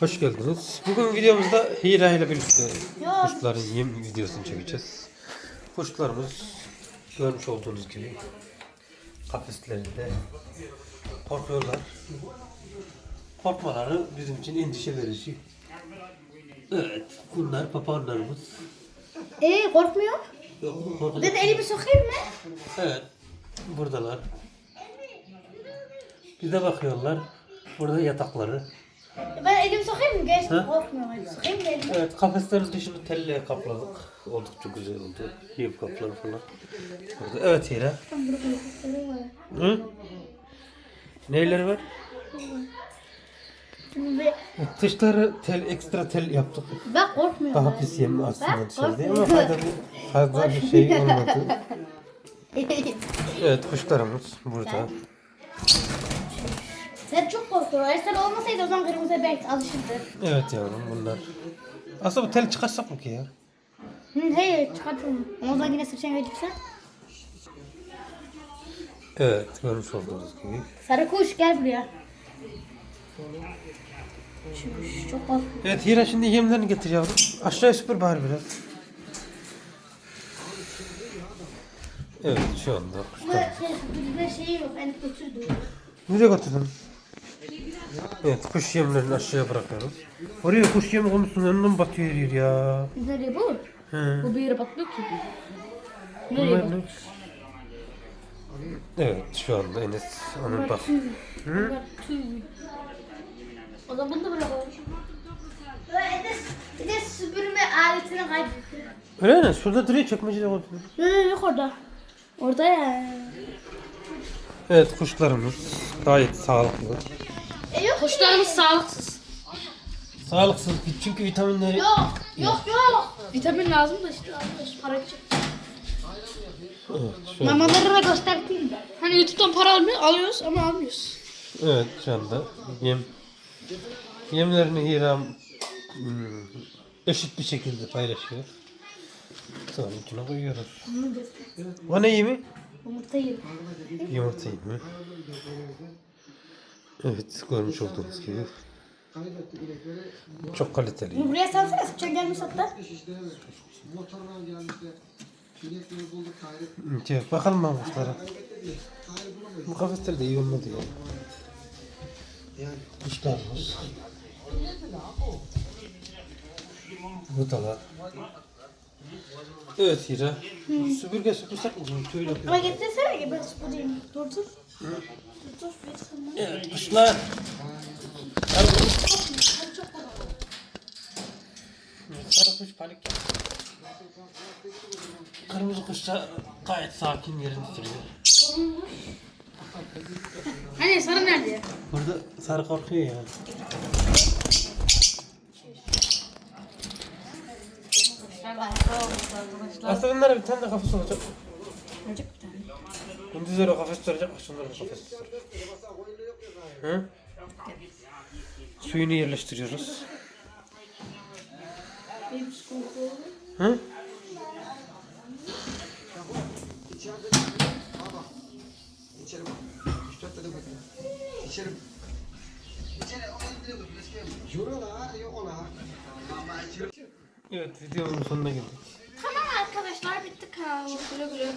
Hoş geldiniz. Bugün videomuzda Hira ile birlikte kuşların yem videosunu çekeceğiz. Kuşlarımız görmüş olduğunuz gibi kafeslerinde korkuyorlar. Korkmaları bizim için endişe verici. Evet, bunlar papağanlarımız. Ee korkmuyor. Yok, korkacak Ben şey elimi sokayım mı? Evet. Buradalar. Bize bakıyorlar. Burada yatakları. Ben elimi sokayım mı? Gerçekten Ha? korkmuyorum. Elimi sokayım mı elimi? Evet kafeslerin dışını telle kapladık. Oldukça güzel oldu. Yiyip kapları falan. Burada. Evet Hira. Hı? Neyleri var? Dışları tel, ekstra tel yaptık. ben korkmuyorum. Daha pis yem aslında Ben dışarıda ama fazla bir, fazla bir şey olmadı. Evet kuşlarımız burada. Sen çok korkuyorsun. Eğer sen olmasaydı o zaman kırmızı belki alışırdı. Evet yavrum bunlar. Aslında bu tel çıkarsak mı ki ya? Hı, hey çıkartıyorum. O zaman yine sırçan gözükse. Evet görmüş olduğunuz gibi. Sarı kuş gel buraya. Şu çok korkuyor. Evet Hira şimdi yemlerini getir yavrum. Aşağıya süpür bari biraz. Evet şu anda kuşlar. şey, bir şey yok. Beni götürdü. Nereye götürdün? Evet kuş yemlerini aşağıya bırakıyoruz. Oraya kuş yemi koymuşsun önüne mi batıyor her yer ya? Nereye bu? He. Bu bir yere bakmıyor ki. Nereye Bunlar? Evet şu anda Enes onun bak. Hı? O zaman bunu da bırakalım. Bir de süpürme aletini kaybetti. Öyle Enes şurada duruyor çekmecede koydum. Yok yok yok orada. Orada ya. Evet kuşlarımız gayet sağlıklı. Kuşlarımız sağlıksız. Sağlıksız çünkü vitaminleri Yok yok yok. Vitamin lazım da işte arkadaş para için. Evet, şu Mamaları da göstereyim de. Hani YouTube'dan para almıyor, alıyoruz ama almıyoruz. evet şu anda yem yemlerini Hiram hmm, eşit bir şekilde paylaşıyor. Sonra içine koyuyoruz. O ne yemi? Yumurta yiyor. Yumurta yemi. Evet görmüş olduğunuz gibi. Çok kaliteli. Bunu buraya salsana sıçan gelmiş hatta. Motorlar gelmişti. Bulduk. Evet, bakalım ben kuşlara. Bu kafesler de iyi olmadı ya. Kuşlarımız. Buradalar. Evet Hira. Süpürge süpürsek mi? Şöyle Ama yapıyorum. getirsene ki ben süpüreyim. Dur dur. Dur dur. saniye. Evet kuşlar. Sarı kuş panik yaptı. Kırmızı kuş da gayet sakin yerini sürüyor. Hani sarı nerede? Burada sarı korkuyor ya. Aslında bunlara bir tane de kafes olacak. Olacak bir tane. Gündüzleri o kafes tutacak, akşamları o kafes tutacak. Hı? Suyunu yerleştiriyoruz. Hı? İçeri bak. Üç dört tane bakın. İçeri. İçeri onu bile bakın. Yoruyorlar. Yok ona. Evet, videonun sonuna geldik. Tamam arkadaşlar bitti kanal. Güle güle.